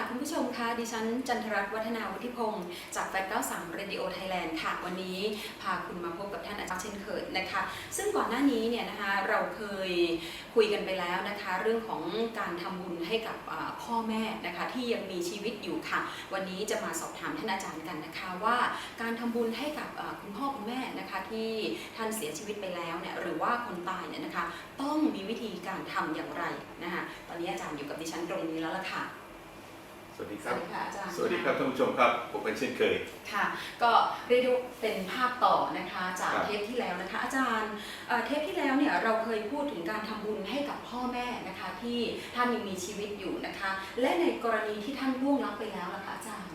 ค่ะคุณผู้ชมคะดิฉันจันทรัตน์วัฒนาวุฒิพงศ์จากแฟน93 Radio Thailand ค่ะ วันนี้พาคุณมาพบกับท่านอาจารย์เช่นเคยนะคะ ซึ่งก่อนหน้านี้เนี่ยนะคะเราเคยคุยกันไปแล้วนะคะ เรื่องของการทำบุญให้กับพ่อแม่นะคะที่ยังมีชีวิตอยู่ค่ะ วันนี้จะมาสอบถามท่านอาจารย์กันนะคะว่าการทำบุญให้กับคุณพ่อคุณแม่นะคะที่ท่านเสียชีวิตไปแล้วเนี่ยหรือว่าคนตายเนี่ยนะคะต้องมีวิธีการทำอย่างไรนะคะตอนนี้อาจารย์อยู่กับดิฉันตรงนี้แล้วล่ะค่ะ วัสดีสครัวับ สดีค่ะอาจารย์สวัสดีครับท่านผู้ชมครับผมเป็นเช่นเคย ค่ะ ก็เรียกได้ว่าเป็นภาคต่อนะคะจากครับเทปที่แล้วนะคะ อาจารย์เอ่อเทปที่แล้วเนี่ยเราเคยพูดถึงการทำบุญให้กับพ่อแม่นะคะ ที่ท่านยังมีชีวิตอยู่นะคะ และในกรณีที่ท่านล่วงลับไปแล้วล่ะคะอาจารย์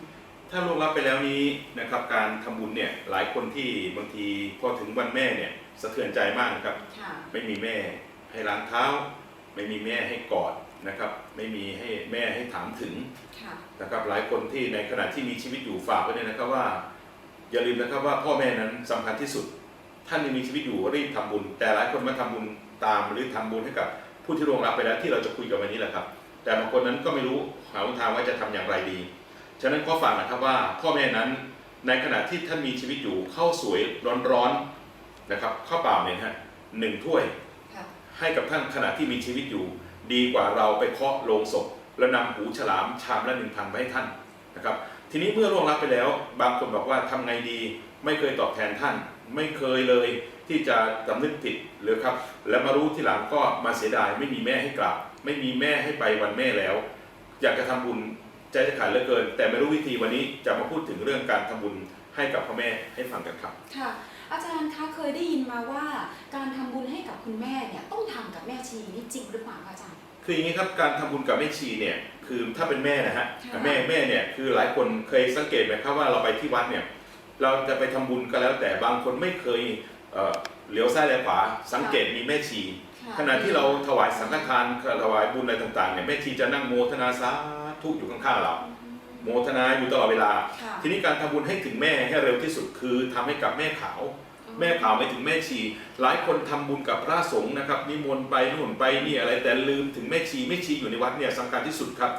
ถ้าล่วงลับไปแล้วนี้นะครับการทำบุญเนี่ยหลายคนที่บางทีพอถึงวันแม่เนี่ยสะเทือนใจมากนะครับ ค่ะ ไม่มีแม่ให้ล้างเท้า ไม่มีแม่ให้กอด นะครับ ไม่มีให้แม่ให้ถามถึงค่ะนะครับหลายคนที่ในขณะที่มีชีวิตอยู่ฝากไว้เลยนะครับว่า อย่าลืมนะครับว่าพ่อแม่นั้นสำคัญที่สุด ท่านยังมีชีวิตอยู่รีบทำบุญ แต่หลายคนมาทำบุญตามหรือทำบุญให้กับผู้ที่ล่วงลับไปแล้วที่เราจะคุยกันวันนี้แหละครับ แต่บางคนนั้นก็ไม่รู้หาทางว่าจะทำอย่างไรดี ฉะนั้นก็ฝากนะครับว่าพ่อแม่นั้นในขณะที่ท่านมีชีวิตอยู่ข้าวสวยร้อนๆนะครับข้าวเปล่าเนี่ยฮะหนึ่งถ้วยค่ะให้กับท่านขณะที่มีชีวิตอยู่ ดีกว่าเราไปเคาะโลงศพแล้วนำหูฉลามชามละหนึ่งพันไปให้ท่านนะครับ ทีนี้เมื่อล่วงลับไปแล้ว บางคนบอกว่าทำไงดี ไม่เคยตอบแทนท่าน ไม่เคยเลยที่จะสำนึกผิดหรือครับ แล้วมารู้ทีหลังก็มาเสียดาย ไม่มีแม่ให้กราบไม่มีแม่ให้ไปวันแม่แล้ว อยากจะทำบุญใจจะขาดเหลือเกิน แต่ไม่รู้วิธีวันนี้จะมาพูดถึงเรื่องการทำบุญให้กับพ่อแม่ให้ฟังกันครับค่ะ อาจารย์คะเคยได้ยินมาว่า การทำบุญให้กับคุณแม่เนี่ยต้องทำกับแม่ชีนี่จริงหรือเปล่าคะอาจารย์ คืออย่างนี้ครับการทำบุญกับแม่ชีเนี่ยคือถ้าเป็นแม่นะฮะค่ะแม่แม่เนี่ยคือหลายคนเคยสังเกตไหมครับว่าเราไปที่วัดเนี่ยเราจะไปทำบุญก็แล้วแต่บางคนไม่เคยเอ่อเหลียวซ้ายแลขวาสังเกตมีแม่ชีค่ะขณะที่เราถวายสังฆทานถวายบุญอะไรต่างๆเนี่ยแม่ชีจะนั่งโมทนาสาธุอยู่ข้างๆเรา โมทนาอยู่ตลอดเวลา ค่ะทีนี้การทำบุญให้ถึงแม่ให้เร็วที่สุดคือทำให้กับแม่ขาว แม่ขาวไม่ถึงแม่ชี หลายคนทำบุญกับพระสงฆ์นะครับนิมนต์ไปนู่นไปนี่อะไรแต่ลืมถึงแม่ชีแม่ชีอยู่ในวัดเนี่ยสำคัญที่สุดครับ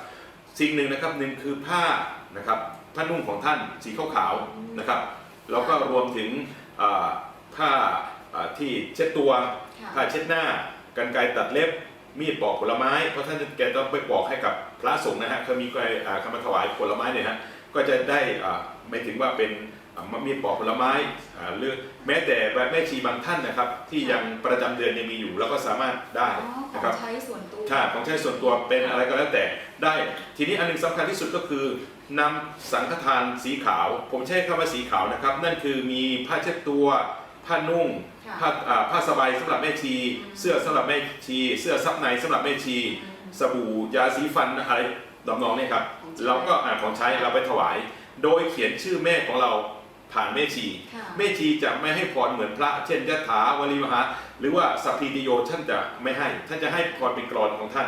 สิ่งหนึ่งนะครับหนึ่งคือผ้านะครับผ้านุ่งของท่านสีขาวๆนะครับแล้วก็รวมถึงอ่าผ้าอ่าที่เช็ดตัว ค่ะ ผ้าเช็ดหน้ากันไกรตัดเล็บ มีดปอกผลไม้เพราะท่านแกต้องไปปอกให้กับพระสงฆ์นะฮะเขามีใครอ่าคำมาถวายผลไม้เนี่ยฮะก็จะได้อ่าไม่ถึงว่าเป็นอ่ามีดปอกผลไม้อ่าหรือแม้แต่แม่ชีบางท่านนะครับ ที่ยังประจำเดือนยังมีอยู่ แล้วก็สามารถได้อ๋อขนะอครับงใช้ส่วนตัวถ้าของใช้ส่วนตัวเป็นอะไรก็แล้วแต่ได้ ทีนี้อันหนึงสำคัญที่สุดก็คือนำสังฆทานสีขาว ผมใช้คำว่าสีขาวนะครับ นั่นคือมีผ้าเช็ดตัว ผ้านุ่งค่ะผ้าอ่าผ้าสบายสำหรับแม่ชีอืมเสื้อสำหรับแม่ชี เสื้อซับในสำหรับแม่ชีอืมสบู่ยาสีฟันอะไรดำนองเนี่ยครับของใช้เราก็อ่าของใช้เราไปถวาย โดยเขียนชื่อแม่ของเราผ่านแม่ชีค่ะแม่ชีจะไม่ให้พรเหมือนพระเช่นยะถาวลีมหาหรือว่าสัพพีติโยท่านจะไม่ให้ ท่านจะให้พรเป็นกรอนของท่าน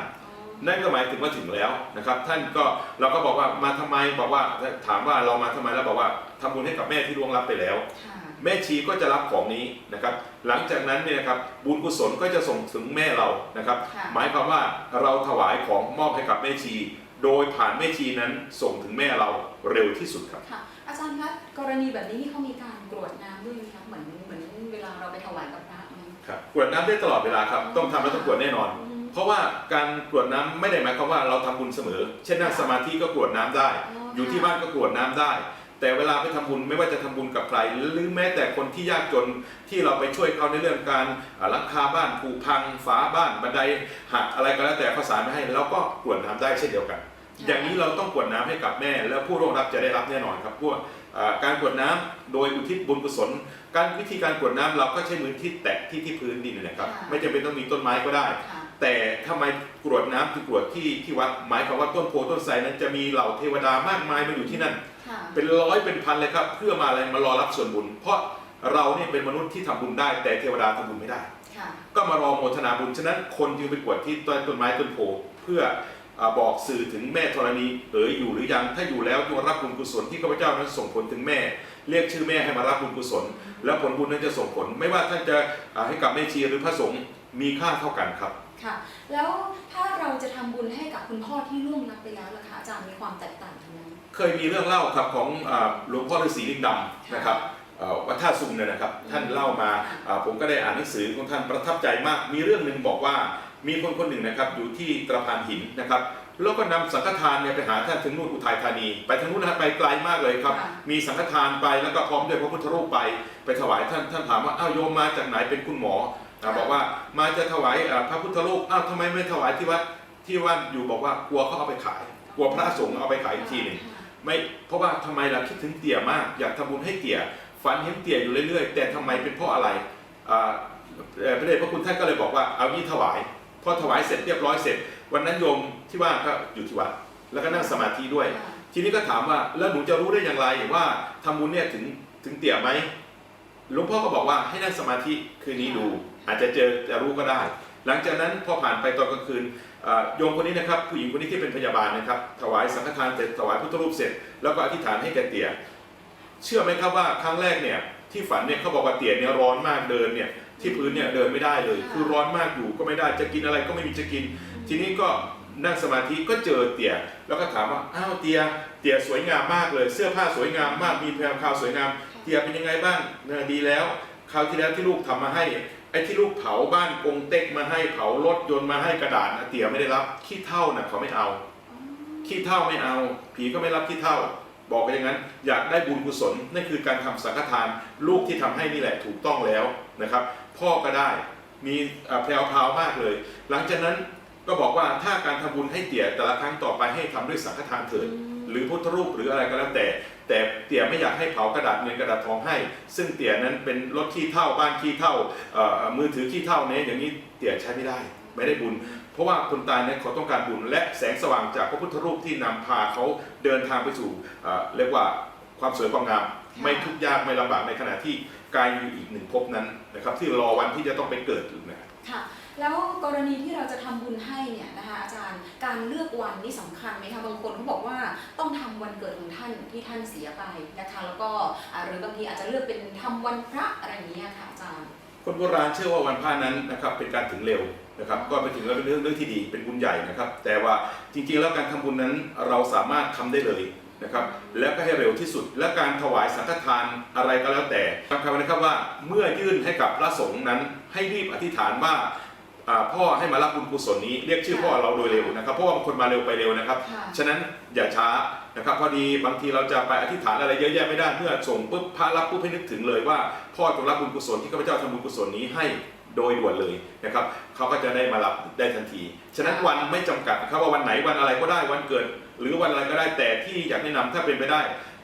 นั่นก็หมายถึงว่าถึงแล้วนะครับ ท่านก็เราก็บอกว่ามาทำไมบอกว่าถามว่าเรามาทำไมแล้วบอกว่าทำบุญให้กับแม่ที่ล่วงลับไปแล้วค่ะ แม่ชีก็จะรับของนี้นะครับ หลังจากนั้นเนี่ยนะครับบุญกุศลก็จะส่งถึงแม่เรานะครับค่ะหมายความว่าเราถวายของมอบให้กับแม่ชี โดยผ่านแม่ชีนั้นส่งถึงแม่เราเร็วที่สุดครับค่ะอาจารย์คะกรณีแบบนี้นี่เขามีการกรวดน้ำด้วยไหมคะเหมือนเหมือนเวลาเราไปถวายกับพระไหมครับกรวดน้ำได้ตลอดเวลาครับต้องทำแล้วต้องกรวดแน่นอนอืมเพราะว่าการกรวดน้ำไม่ได้หมายความว่าเราทำบุญเสมอ เช่นนั่งสมาธิก็กรวดน้ำได้ อยู่ที่บ้านก็กรวดน้ำได้ แต่เวลาไปทำบุญไม่ว่าจะทำบุญกับใคร หรือแม้แต่คนที่ยากจนที่เราไปช่วยเขาในเรื่องการอ่าหลังคาบ้านผุพังฝาบ้านบันไดหักอะไรก็แล้วแต่ข้าวสารไม่ให้เราก็กรวดน้ำได้เช่นเดียวกัน อย่างนี้เราต้องกรวดน้ำให้กับแม่ แล้วผู้ร่วงรับจะได้รับแน่นอนครับพวกอ่าการกรวดน้ำโดยอุทิศบุญกุศล การวิธีการกรวดน้ำเราก็ใช้มือที่แตะที่ที่พื้นดินนะครับ ไม่จำเป็นต้องมีต้นไม้ก็ได้ค่ะแต่ทำไมกรวดน้ำคือกรวดที่ที่วัดหมายความว่าต้นโพต้นไทรนั้นจะมีเหล่าเทวดามากมายมาอยู่ที่นั่นค่ะ เป็นร้อยเป็นพันเลยครับ เพื่อมาอะไรมารอรับส่วนบุญ เพราะเราเนี่ยเป็นมนุษย์ที่ทำบุญได้ แต่เทวดาทำบุญไม่ได้ค่ะก็มารอโมทนาบุญ ฉะนั้นคนจึงไปกรวดที่ต้นต้นไม้ต้นโพเพื่ออ่าบอกสื่อถึงแม่ธรณีเอ๋ยอยู่หรือยังถ้าอยู่แล้วจงรับบุญกุศลที่ข้าพเจ้านั้นส่งผลถึงแม่ เรียกชื่อแม่ให้มารับบุญกุศล แล้วผลบุญนั้นจะส่งผล ไม่ว่าท่านจะอ่าให้กับแม่ชีหรือพระสงฆ์มีค่าเท่ากันครับค่ะ แล้วถ้าเราจะทำบุญให้กับคุณพ่อที่ล่วงลับไปแล้วล่ะคะอาจารย์มีความแตกต่างกันไหม เคยมีเรื่องเล่าครับของอ่าหลวงพ่อฤาษีลิงดำนะครับเอ่อวัดท่าซุงเนี่ยนะครับ ท่านเล่ามาอ่าผมก็ได้อ่านหนังสือของท่านประทับใจมาก มีเรื่องหนึ่งบอกว่ามีคนคนหนึ่งนะครับอยู่ที่ตะพานหินนะครับแล้วก็นำสังฆทานเนี่ยไปหาท่านถึงนู่นอุทัยธานี ไปทางนู้นนะครับไปไกลมากเลยครับค่ะมีสังฆทานไปแล้วก็พร้อมด้วยพระพุทธรูปไปไปถวายท่านท่านถามว่าอ้าวโยมมาจากไหนเป็นคุณหมออ่าบอกว่ามาจะถวายอ่าพระพุทธรูปอ้าวทำไมไม่ถวายที่วัดที่วัดอยู่บอกว่ากลัวเขาเอาไปขาย กลัวพระสงฆ์เอาไปขายอีกทีหนึ่ง ไม่เพราะว่าทำไมเราคิดถึงเตี่ยมาก อยากทำบุญให้เตี่ยฝันเห็นเตี่ยอยู่เรื่อยๆ แต่ทำไมเป็นเพราะอะไรอ่าเอ่อพระเดชพระคุณท่านก็เลยบอกว่าเอานี่ถวายพอถวายเสร็จเรียบร้อยเสร็จ วันนั้นโยมที่ว่าก็อยู่ที่วัดแล้วก็นั่งสมาธิด้วยค่ะทีนี้ก็ถามว่าแล้วหนูจะรู้ได้อย่างไรว่าทำบุญเนี่ยถึงถึงเตี่ยไหมหลวงพ่อก็บอกว่าให้นั่งสมาธิคืนนี้ดู อาจจะเจอจะรู้ก็ได้ หลังจากนั้นพอผ่านไปตอนกลางคืนอ่า โยมคนนี้นะครับผู้หญิงคนนี้ที่เป็นพยาบาลนะครับถวายสังฆทานเสร็จถวายพุทธรูปเสร็จแล้วก็อธิษฐานให้แกเตี่ยเชื่อไหมครับว่าครั้งแรกเนี่ยที่ฝันเนี่ยเขาบอกว่าเตี่ยเนี่ยร้อนมากเดินเนี่ยที่พื้นเนี่ยเดินไม่ได้เลย คือร้อนมากอยู่ก็ไม่ได้จะกินอะไรก็ไม่มีจะกิน ทีนี้ก็นั่งสมาธิก็เจอเตี่ยแล้วก็ถามว่าอ้าวเตี่ยเตี่ยสวยงามมากเลย เสื้อผ้าสวยงามมากมีแพรวพราวสวยงาม เตี่ยเป็นยังไงบ้างเออดีแล้วคราวที่แล้วที่ลูกทำมาให้ ไอ้ที่ลูกเผาบ้านกงเต็กมาให้เผารถยนต์มาให้กระดาษนะเตี่ยไม่ได้รับขี้เท่าน่ะเขาไม่เอา ขี้เท่าไม่เอา ผีก็ไม่รับขี้เท่า บอกไปอย่างนั้น อยากได้บุญกุศลนั่นคือการทำสังฆทาน ลูกที่ทำให้นี่แหละถูกต้องแล้วนะครับ พ่อก็ได้มีแพรวพราวมากเลย หลังจากนั้นก็บอกว่าถ้าการทำบุญให้เตี่ยแต่ละครั้งต่อไปให้ทำด้วยสังฆทานเถิด หรือพุทธรูปหรืออะไรก็แล้วแต่ แต่เตี่ยไม่อยากให้เผากระดาษเงินกระดาษทองให้ ซึ่งเตี่ยนั้นเป็นรถขี้เท่าบ้านขี้เท่าเอ่อมือถือขี้เท่าเนี่ยอย่างนี้เตี่ยใช้ไม่ได้ไม่ได้บุญ เพราะว่าคนตายเนี่ยเขาต้องการบุญ และแสงสว่างจากพระพุทธรูปที่นำพาเขาเดินทางไปสู่เอ่อเรียกว่าความสวยความงามไม่ทุกข์ยากไม่ลำบากในขณะที่กายอยู่อีกหนึ่งภพนั้นนะครับที่รอวันที่จะต้องไปเกิดอยู่นะครับค่ะ แล้วกรณีที่เราจะทำบุญให้เนี่ยนะคะอาจารย์การเลือกวันนี่สำคัญไหมคะบางคนเขาบอกว่าต้องทำวันเกิดของท่านที่ท่านเสียไปนะคะแล้วก็หรือบางทีอาจจะเลือกเป็นทำวันพระอะไรอย่างเงี้ค่ะอาจารย์ คนโบราณเชื่อว่าวันพระนั้นนะครับเป็นการถึงเร็วนะครับก็ไปถึงแล้วเป็นเรื่องเรื่องที่ดีเป็นบุญใหญ่นะครับ แต่ว่าจริงๆแล้วการทำบุญนั้นเราสามารถทำได้เลยนะครับแล้วก็ให้เร็วที่สุด และการถวายสังฆทานอะไรก็แล้วแต่สำคัญนะครับว่าเมื่อยื่นให้กับพระสงฆ์นั้นให้รีบอธิษฐานว่า พ่อให้มารับบุญกุศลนี้เรียกชื่อพ่อเราโดยเร็วนะครับเพราะว่าบางคนมาเร็วไปเร็วนะครับค่ะฉะนั้นอย่าช้านะครับพอดีบางทีเราจะไปอธิษฐานอะไรเยอะแยะไม่ได้เมื่อส่งปุ๊บพระรับปุ๊บให้นึกถึงเลยว่า พ่อจงรับบุญกุศลที่ข้าพเจ้าทำบุญกุศลนี้ให้โดยด่วนเลยนะครับเขาก็จะได้มารับได้ทันที ฉะนั้นวันไม่จำกัดนะครับว่าวันไหนวันอะไรก็ได้วันเกิด หรือวันอะไรก็ได้แต่ที่อยากแนะนำถ้าเป็นไปได้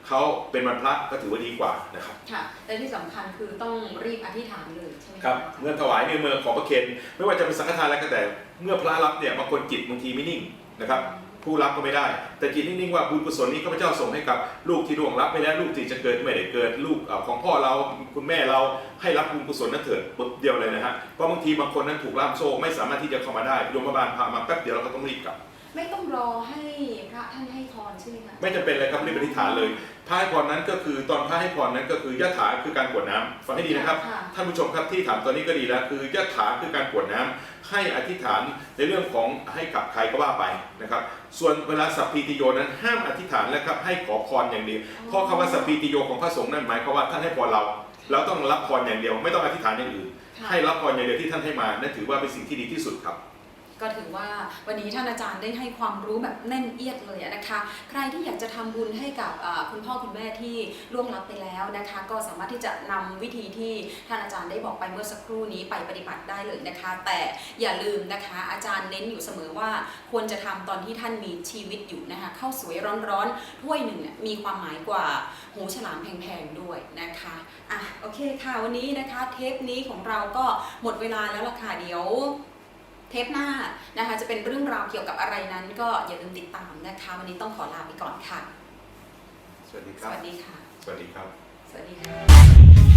เขาเป็นวันพระก็ถือว่าดีกว่านะครับค่ะแต่ที่สำคัญคือต้องรีบอธิษฐานเลยใช่ไหมะครับเมื่อถวายเนี่ยเมื่อขอประเคนไม่ว่าจะเป็นสังฆทานอะไรก็แต่ เมื่อพระรับเนี่ยบางคนจิตบางทีไม่นิ่งนะครับ ผู้รับก็ไม่ได้ แต่จิตนิ่งๆว่าบุญกุศลนี้ข้าพเจ้าส่งให้กับลูกที่ล่วงรับไปแล้วลูกที่จะเกิดไม่ได้เกิดลูกเอ่อของพ่อเราคุณแม่เราให้รับบุญกุศลนั้นเถิดปุ๊บเดียวเลยนะฮะเพราะบางทีบางคนนั้นถูกล่ามโซ่ไม่สามารถที่จะเข้ามาได้โยมบาลพามาแป๊บเดียวเราก็ต้องรีบกลับ ไม่ต้องรอให้พระท่านให้พรใช่ไหมคะไม่จำเป็นเลยครับรีบอธิษฐานเลยพระให้พรนั้นก็คือตอนพระให้พรนั้นก็คือยะถาคือการกรวดน้ำฟังให้ดีนะครับค่ะท่านผู้ชมครับที่ถามตอนนี้ก็ดีแล้วคือยะถาคือการกรวดน้ำให้อธิษฐานในเรื่องของให้กับใครก็ว่าไปนะครับ ส่วนเวลาสัพพีติโยนั้นห้ามอธิษฐานแล้วครับให้ขอพรอย่างเดียวเพราะคำว่าสัพพีติโยของพระสงฆ์นั่นหมายความว่าท่านให้พรเรา เราต้องรับพรอย่างเดียว ไม่ต้องอธิษฐานอย่างอื่น ค่ะ ให้รับพรอย่างเดียวที่ท่านให้มานั่นถือว่าเป็นสิ่งที่ดีที่สุดครับ ก็ถือว่าวันนี้ท่านอาจารย์ได้ให้ความรู้แบบแน่นเอียดเลยนะคะ ใครที่อยากจะทำบุญให้กับคุณพ่อคุณแม่ที่ล่วงลับไปแล้วนะคะ ก็สามารถที่จะนำวิธีที่ท่านอาจารย์ได้บอกไปเมื่อสักครู่นี้ไปปฏิบัติได้เลยนะคะ แต่อย่าลืมนะคะ อาจารย์เน้นอยู่เสมอว่าควรจะทำตอนที่ท่านมีชีวิตอยู่นะคะข้าวสวยร้อนๆถ้วยหนึ่งมีความหมายกว่าหูฉลามแพงๆด้วยนะคะอะโอเคค่ะวันนี้นะคะ เทปนี้ของเราก็หมดเวลาแล้วล่ะค่ะเดี๋ยว ทปหน้านะคะจะเป็นเรื่องราวเกี่ยวกับอะไรนั้น ก็อย่าลืมติดตามนะคะวันนี้ต้องขอลาไปก่อนค่ะ สวัสดีคสรับ วัสดีค่ะ สวัสดีครับ สวัสดีค่ะ